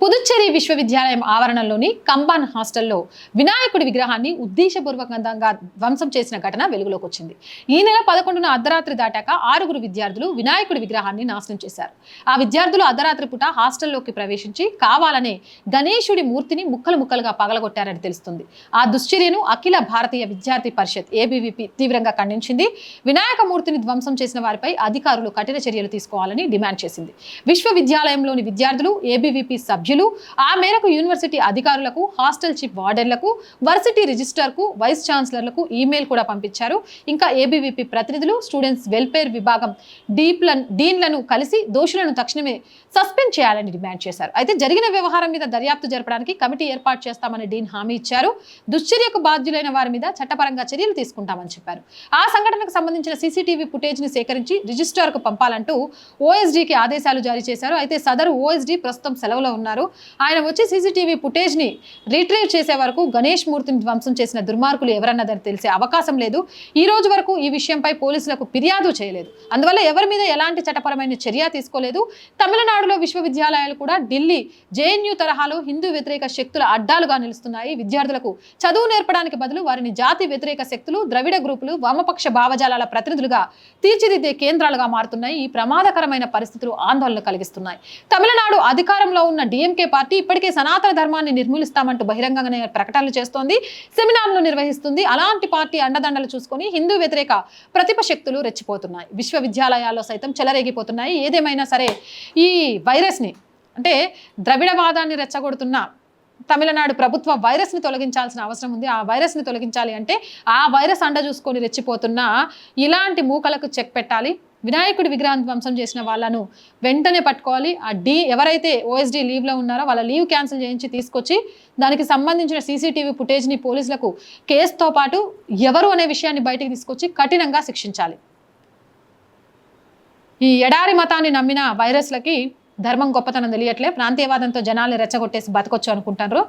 పుదుచ్చేరి విశ్వవిద్యాలయం ఆవరణలోని కంబాన్ హాస్టల్లో వినాయకుడి విగ్రహాన్ని ఉద్దేశపూర్వకంగా ధ్వంసం చేసిన ఘటన వెలుగులోకి వచ్చింది. ఈ నెల పదకొండున అర్ధరాత్రి దాటాక ఆరుగురు విద్యార్థులు వినాయకుడి విగ్రహాన్ని నాశనం చేశారు. ఆ విద్యార్థులు అర్ధరాత్రి పూట హాస్టల్లోకి ప్రవేశించి కావాలనే గణేశుడి మూర్తిని ముక్కలు ముక్కలుగా పగలగొట్టారని తెలుస్తుంది. ఆ దుశ్చర్యను అఖిల భారతీయ విద్యార్థి పరిషత్ ఏబీవీపీ తీవ్రంగా ఖండించింది. వినాయక మూర్తిని ధ్వంసం చేసిన వారిపై అధికారులు కఠిన చర్యలు తీసుకోవాలని డిమాండ్ చేసింది. విశ్వవిద్యాలయంలోని విద్యార్థులు ఏబీవీపీ సభ్యులు ఆ మేరకు యూనివర్సిటీ అధికారులకు హాస్టల్ చీఫ్ వార్డెన్లకు వర్సిటీ రిజిస్టర్కు వైస్ ఛాన్సలర్లకు ఈమెయిల్ కూడా పంపించారు. ఇంకా ఏబీవీపీ ప్రతినిధులు స్టూడెంట్స్ వెల్ఫేర్ విభాగం డీప్లను డీన్లను కలిసి దోషులను తక్షణమే సస్పెండ్ చేయాలని డిమాండ్ చేశారు. అయితే జరిగిన వ్యవహారం మీద దర్యాప్తు జరపడానికి కమిటీ ఏర్పాటు చేస్తామని డీన్ హామీ ఇచ్చారు. దుశ్చర్యకు బాధ్యులైన వారి మీద చట్టపరంగా చర్యలు తీసుకుంటామని చెప్పారు. ఆ సంఘటనకు సంబంధించిన సీసీటీవీ ఫుటేజ్ని సేకరించి రిజిస్ట్రార్కు పంపాలంటూ ఓఎస్డీకి ఆదేశాలు జారీ చేశారు. అయితే సదరు ఓఎస్డీ ప్రస్తుతం సెలవులో ఉన్నారు. ఆయన వచ్చి సీసీటీవీ ఫుటేజ్ని రీట్రీవ్ చేసే వరకు గణేష్ మూర్తిని ధ్వంసం చేసిన దుర్మార్గులు ఎవరన్నదని తెలిసే అవకాశం లేదు. ఈ రోజు వరకు ఈ విషయంపై పోలీసులకు ఫిర్యాదు చేయలేదు. అందువల్ల ఎవరి మీద ఎలాంటి చట్టపరమైన చర్య తీసుకోలేదు. తమిళనాడులో విశ్వవిద్యాలయాలు కూడా ఢిల్లీ జేఎన్యూ తరహాలో హిందూ వ్యతిరేక శక్తుల అడ్డాలుగా నిలుస్తున్నాయి. విద్యార్థులకు చదువు నేర్పడానికి బదులు వారిని జాతి వ్యతిరేక శక్తులు ద్రవిడ గ్రూపులు వామపక్ష భావజాలాల ప్రతినిధులుగా తీర్చిదిద్దే కేంద్రాలుగా మారుతున్నాయి. ఈ ప్రమాదకరమైన పరిస్థితులు ఆందోళన కలిగిస్తున్నాయి. తమిళనాడు అధికారంలో ఉన్న డి డిఎంకే పార్టీ ఇప్పటికే సనాతన ధర్మాన్ని నిర్మూలిస్తామంటూ బహిరంగంగానే ప్రకటనలు చేస్తోంది. సెమినార్లు నిర్వహిస్తుంది. అలాంటి పార్టీ అండదండలు చూసుకొని హిందూ వ్యతిరేక ప్రతిప శక్తులు రెచ్చిపోతున్నాయి. విశ్వవిద్యాలయాల్లో సైతం చెలరేగిపోతున్నాయి. ఏదేమైనా సరే ఈ వైరస్ని అంటే ద్రవిడవాదాన్ని రెచ్చగొడుతున్న తమిళనాడు ప్రభుత్వ వైరస్ని తొలగించాల్సిన అవసరం ఉంది. ఆ వైరస్ని తొలగించాలి అంటే ఆ వైరస్ అండ చూసుకొని రెచ్చిపోతున్న ఇలాంటి మూకలకు చెక్ పెట్టాలి. వినాయకుడి విగ్రహం ధ్వంసం చేసిన వాళ్ళను వెంటనే పట్టుకోవాలి. ఆ డీ ఎవరైతే ఓఎస్డీ లీవ్లో ఉన్నారో వాళ్ళ లీవ్ క్యాన్సిల్ చేయించి తీసుకొచ్చి దానికి సంబంధించిన సీసీటీవీ ఫుటేజ్ని పోలీసులకు కేసుతో పాటు ఎవరు అనే విషయాన్ని బయటికి తీసుకొచ్చి కఠినంగా శిక్షించాలి. ఈ ఎడారి మతాన్ని నమ్మిన వైరస్లకి ధర్మం గొప్పతనం తెలియట్లే. ప్రాంతీయవాదంతో జనాల్ని రెచ్చగొట్టేసి బతకొచ్చు అనుకుంటారు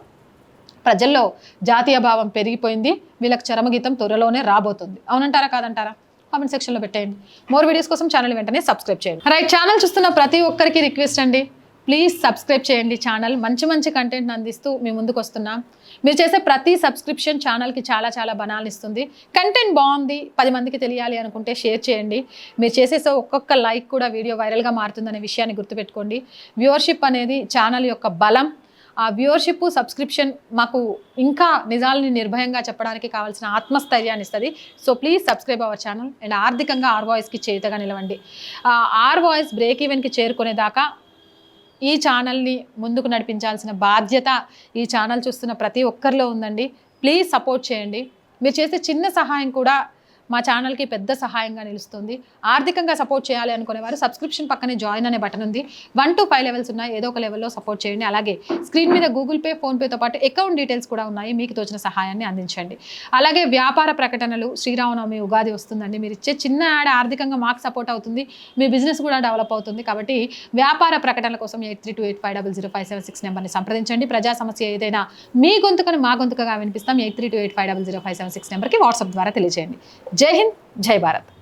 ప్రజల్లో జాతీయ భావం పెరిగిపోయింది. వీళ్ళకి చరమగీతం త్వరలోనే రాబోతుంది. అవునంటారా కాదంటారా? కామెంట్ సెక్షన్లో పెట్టేయండి. మోర్ వీడియోస్ కోసం ఛానల్ వెంటనే సబ్స్క్రైబ్ చేయండి. రైట్ ఛానల్ చూస్తున్న ప్రతి ఒక్కరికి రిక్వెస్ట్ అండి. ప్లీజ్ సబ్స్క్రైబ్ చేయండి ఛానల్ మంచి మంచి కంటెంట్ అందిస్తూ మీ ముందుకు వస్తున్నాం. మీరు చేసే ప్రతి సబ్స్క్రిప్షన్ ఛానల్కి చాలా చాలా బనాలు ఇస్తుంది. కంటెంట్ బాగుంది పది మందికి తెలియాలి అనుకుంటే షేర్ చేయండి. మీరు చేసే ఒక్కొక్క లైక్ కూడా వీడియో వైరల్గా మారుతుందనే విషయాన్ని గుర్తుపెట్టుకోండి. వ్యూవర్షిప్ అనేది ఛానల్ యొక్క బలం ఆ వ్యూవర్షిప్ సబ్స్క్రిప్షన్ మాకు ఇంకా నిజాలని నిర్భయంగా చెప్పడానికి కావాల్సిన ఆత్మస్థైర్యాన్ని ఇస్తుంది. So please subscribe our channel and ఆర్థికంగా ఆర్ వాయిస్కి చేతగా నిలవండి. ఆర్ వాయిస్ బ్రేక్ ఈవెన్కి చేరుకునేదాకా ఈ ఛానల్ని ముందుకు నడిపించాల్సిన బాధ్యత ఈ ఛానల్ చూస్తున్న ప్రతి ఒక్కరిలో ఉందండి. ప్లీజ్ సపోర్ట్ చేయండి. మీరు చేసే చిన్న సహాయం కూడా మా ఛానల్కి పెద్ద సహాయంగా నిలుస్తుంది. ఆర్థికంగా సపోర్ట్ చేయాలి అనుకునేవారు సబ్స్క్రిప్షన్ పక్కనే జాయిన్ అనే బటన్ ఉంది. వన్ టు ఫైవ్ లెవెల్స్ ఉన్నాయి. ఏదో ఒక లెవెల్లో సపోర్ట్ చేయండి. అలాగే స్క్రీన్ మీద గూగుల్ పే ఫోన్పేతో పాటు అకౌంట్ డీటెయిల్స్ కూడా ఉన్నాయి. మీకు తోచిన సహాయాన్ని అందించండి. అలాగే వ్యాపార ప్రకటనలు శ్రీరామనవమి ఉగాది వస్తుందండి. మీరు ఇచ్చే చిన్న యాడ్ ఆర్థికంగా మాకు సపోర్ట్ అవుతుంది. మీ బిజినెస్ కూడా డెవలప్ అవుతుంది. కాబట్టి వ్యాపార ప్రకటనల కోసం eight three two eight five double zero five seven six నెంబర్ని సంప్రదించండి. ప్రజా సమస్య ఏదైనా మీ గొంతుకని మా గొంతుకగా వినిపిస్తాం. Eight three two eight five double zero five seven six నెంబర్కి వాట్సాప్ ద్వారా తెలియజేయండి. जय हिंद जय भारत।